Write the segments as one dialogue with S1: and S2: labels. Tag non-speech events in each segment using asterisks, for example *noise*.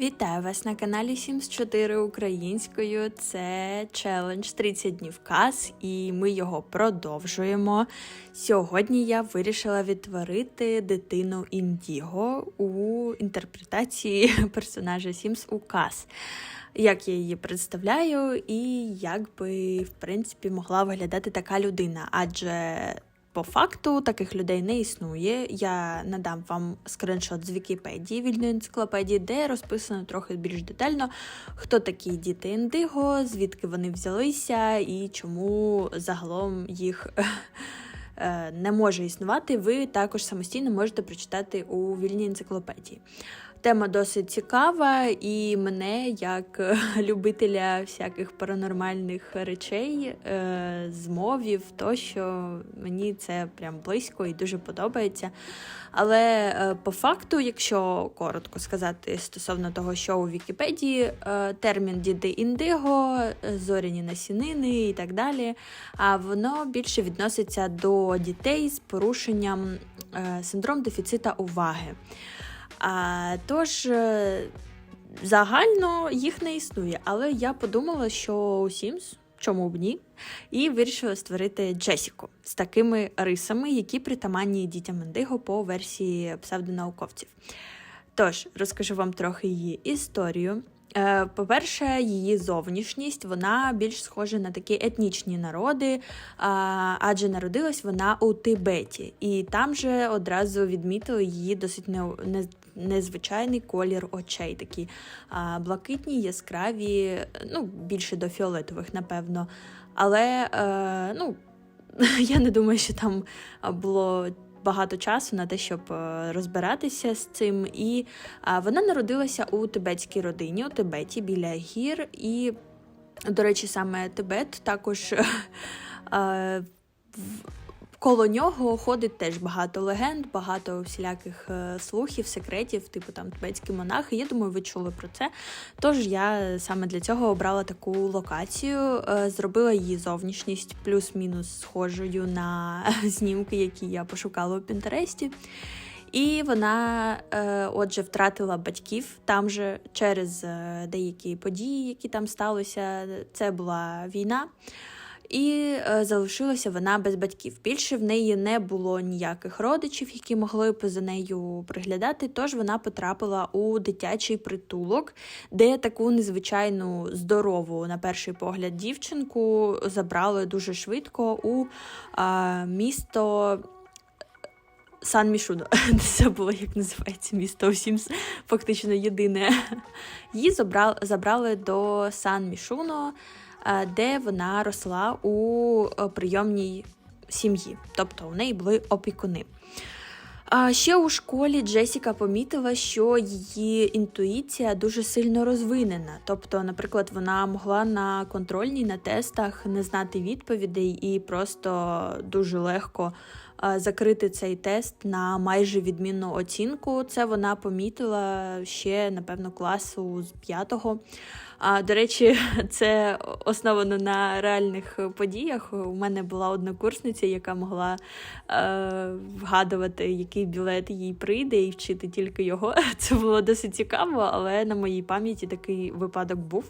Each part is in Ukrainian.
S1: Вітаю вас на каналі Sims 4 українською. Це челендж 30 днів каз, і ми його продовжуємо. Сьогодні я вирішила відтворити дитину Індіго у інтерпретації *laughs* персонажа Sims у каз. Як я її представляю, і як би, в принципі, могла виглядати така людина. Адже по факту таких людей не існує. Я надам вам скриншот з Вікіпедії вільної енциклопедії, де розписано трохи більш детально, хто такі діти індиго, звідки вони взялися і чому загалом їх. *laughs* е, Не може існувати, ви також самостійно можете прочитати у вільній енциклопедії. Тема досить цікава, і мене, як е, любителя всяких паранормальних речей, е, змовів, тощо мені це прям близько і дуже подобається. Але е, по факту, якщо коротко сказати стосовно того, що у Вікіпедії, термін діди індиго, зоряні насінини і так далі, а воно більше відноситься до дітей з порушенням синдром дефіцита уваги. А, тож, е, загально їх не існує, але я подумала, що у Sims, чому б ні, і вирішила створити Джесіку з такими рисами, які притаманні дітям індиго по версії псевдонауковців. Тож, розкажу вам трохи її історію. Е, По-перше, її зовнішність вона більш схожа на такі етнічні народи, адже народилась вона у Тибеті, і там же одразу відмітили її досить не, не, незвичайний колір очей, такі блакитні, яскраві, ну, більше до фіолетових, напевно. Але е, ну, *laughs* я не думаю, що там було багато часу на те, щоб е, розбиратися з цим. І вона народилася у тибетській родині, у Тибеті біля гір. І, до речі, саме Тибет також. *laughs* Коло нього ходить теж багато легенд, багато всіляких е, слухів, секретів, типу там тибетські монахи. Я думаю, ви чули про це. Тож я саме для цього обрала таку локацію, е, зробила її зовнішність плюс-мінус схожою на *laughs* знімки, які я пошукала у Пінтересті. І вона, е, отже, втратила батьків там же через деякі події, які там сталися. Це була війна. І е, залишилася вона без батьків. Більше в неї не було ніяких родичів, які могли б за нею приглядати. Тож вона потрапила у дитячий притулок, де таку незвичайну здорову, на перший погляд, дівчинку забрали дуже швидко у е, місто. Сан Мішудо, *laughs* це було як називається місто усім фактично єдине. Її забрали, до Сан Мішуно, де вона росла у е, прийомній сім'ї, тобто у неї були опікуни. А ще у школі Джесіка помітила, що її інтуїція дуже сильно розвинена. Тобто, наприклад, вона могла на контрольній на тестах не знати відповідей і просто дуже легко закрити цей тест на майже відмінну оцінку. Це вона помітила ще, напевно, класу з п'ятого. А до речі, *laughs* це основано на реальних подіях. У мене була однокурсниця, яка могла е, вгадувати, який білет їй прийде, і вчити тільки його. *laughs* Це було досить цікаво, але на моїй пам'яті такий випадок був.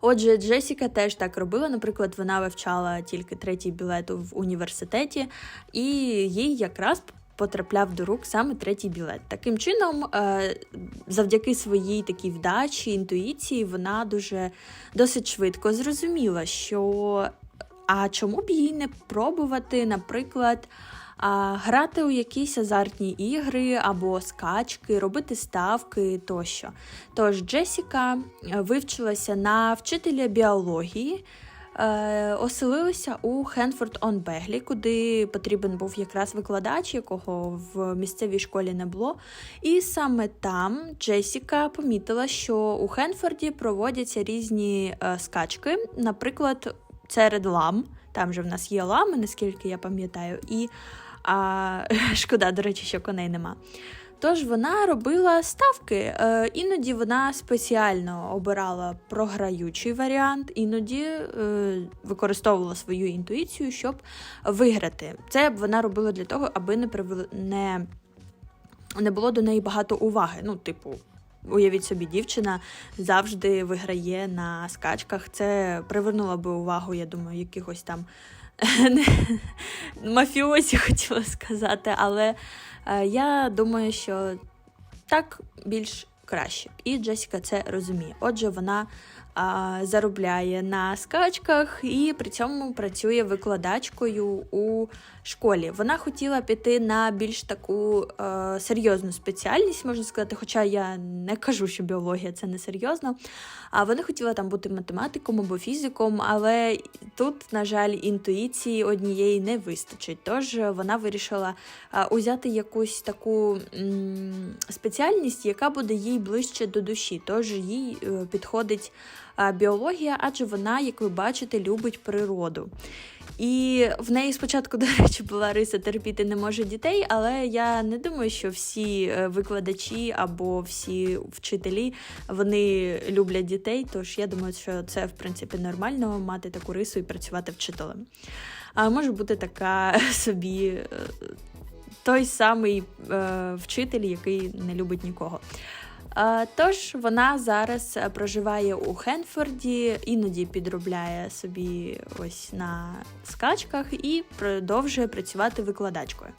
S1: Отже, Джесіка теж так робила. Наприклад, вона вивчала тільки третій білет в університеті, і їй якраз потрапляв до рук саме третій білет. Таким чином, е, завдяки своїй такій вдачі, інтуїції, вона дуже досить швидко зрозуміла, що а чому б їй не пробувати, наприклад. Грати у якісь азартні ігри або скачки, робити ставки тощо. Тож Джесіка е, вивчилася на вчителя біології, е, оселилася у Хенфорд он Беглі, куди потрібен був якраз викладач, якого в місцевій школі не було. І саме там Джесіка помітила, що у Хенфорді проводяться різні е, скачки, наприклад, серед лам. Там же в нас є лами, наскільки я пам'ятаю, і а, *laughs* шкода, до речі, що коней нема. Тож вона робила ставки. Е, іноді вона спеціально обирала програючий варіант, іноді е, використовувала свою інтуїцію, щоб виграти. Це вона робила для того, аби не не, не було до неї багато уваги. Ну, типу, Уявіть собі, дівчина завжди виграє на скачках. Це привернуло би увагу, я думаю, якихось там *laughs* мафіозі хотіла сказати, але е, я думаю, що так більш краще. І Джесіка це розуміє. Отже, вона заробляє на скачках і при цьому працює викладачкою у школі. Вона хотіла піти на більш таку е, серйозну спеціальність, можна сказати, хоча я не кажу, що біологія це не серйозно. А вона хотіла там бути математиком або фізиком, але тут, на жаль, інтуїції однієї не вистачить. Тож вона вирішила е, узяти якусь таку м, спеціальність, яка буде їй ближче до душі. Тож їй е, підходить біологія, адже вона, як ви бачите, любить природу. І в неї спочатку, *laughs* до речі, була риса терпіти не може дітей, але я не думаю, що всі е, викладачі або всі вчителі вони люблять дітей. Тож я думаю, що це в принципі нормально мати таку рису і працювати вчителем. А може бути така *laughs* собі е, той самий е, вчитель, який не любить нікого. Тож вона зараз е, проживає у Хенфорді, іноді підробляє собі ось на скачках і продовжує працювати викладачкою.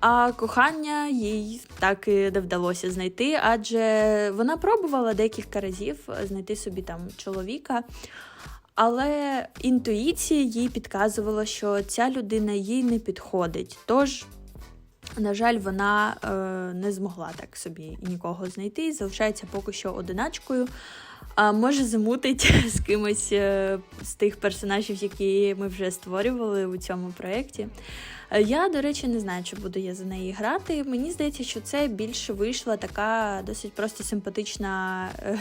S1: А кохання їй так і не вдалося знайти, адже вона пробувала декілька разів знайти собі там чоловіка. Але інтуїція їй підказувала, що ця людина їй не підходить. Тож на жаль, вона е, не змогла так собі нікого знайти, залишається поки що одиначкою. А може замутить *laughs* з кимось е, з тих персонажів, які ми вже створювали у цьому проєкті. Е, я, до речі, не знаю, чи буду я за неї грати. Мені здається, що це більше вийшла така досить просто симпатична. Е,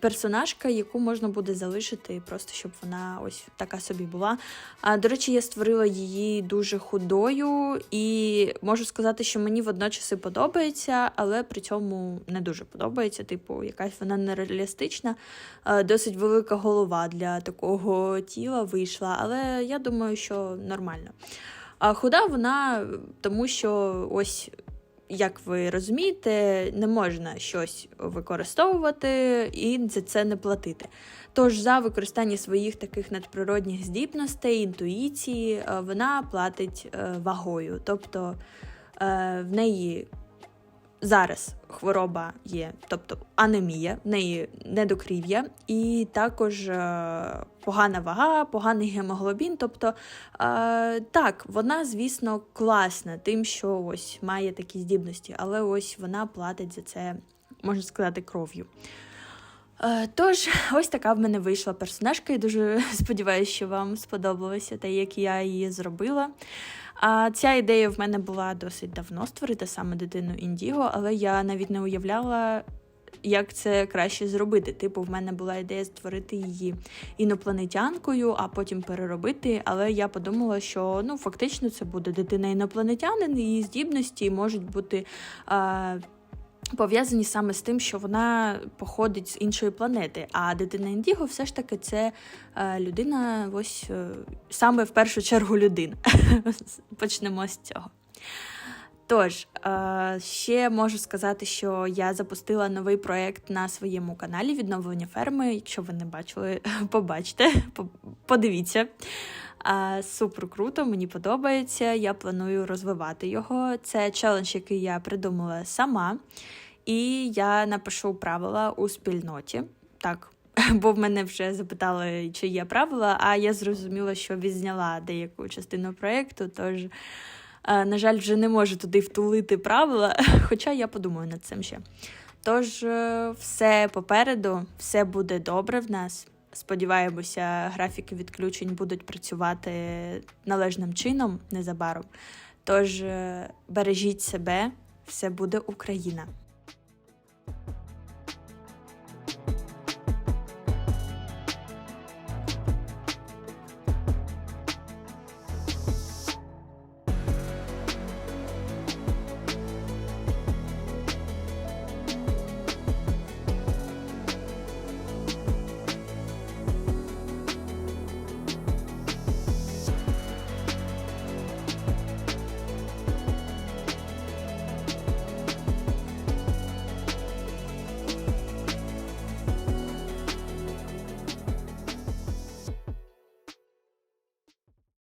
S1: персонажка, яку можна буде залишити, просто щоб вона ось така собі була. А, До речі, я створила її дуже худою, і можу сказати, що мені водночас і подобається, але при цьому не дуже подобається. Типу, якась вона нереалістична, досить велика голова для такого тіла вийшла, але я думаю, що нормально. А худа вона, тому що ось як ви розумієте, не можна щось використовувати і за це не платити. Тож за використання своїх таких надприродних здібностей, інтуїції, е, вона платить е, вагою. Тобто е, в неї зараз хвороба є, тобто анемія, в неї недокрів'я, і також е, погана вага, поганий гемоглобін. Тобто, е, так, вона, звісно, класна, тим, що ось має такі здібності, але ось вона платить за це, можна сказати, кров'ю. Е, тож, ось така в мене вийшла персонажка, і дуже *laughs* сподіваюся, що вам сподобалося те, як я її зробила. А ця ідея в мене була досить давно створити саме дитину Індіго, але я навіть не уявляла. Як це краще зробити? Типу, в мене була ідея створити її інопланетянкою, а потім переробити. Але я подумала, що ну фактично це буде дитина інопланетянин, її здібності можуть бути а, пов'язані саме з тим, що вона походить з іншої планети. А дитина Індіго все ж таки це е, людина, ось е, саме в першу чергу людина. *laughs* Почнемо з цього. Тож, е, ще можу сказати, що я запустила новий проєкт на своєму каналі відновлення ферми. Якщо ви не бачили, *laughs* побачите, подивіться. Супер круто, мені подобається. Я планую розвивати його. Це челендж, який я придумала сама. І я напишу правила у спільноті. Так, *laughs* бо в мене вже запитали, чи є правила, а я зрозуміла, що відзняла деяку частину проєкту, тож, е, на жаль, вже не можу туди втулити правила, *laughs* хоча я подумаю над цим ще. Тож, е, все попереду, все буде добре в нас. Сподіваємося, графіки відключень будуть працювати належним чином незабаром. Тож, е, бережіть себе, все буде Україна.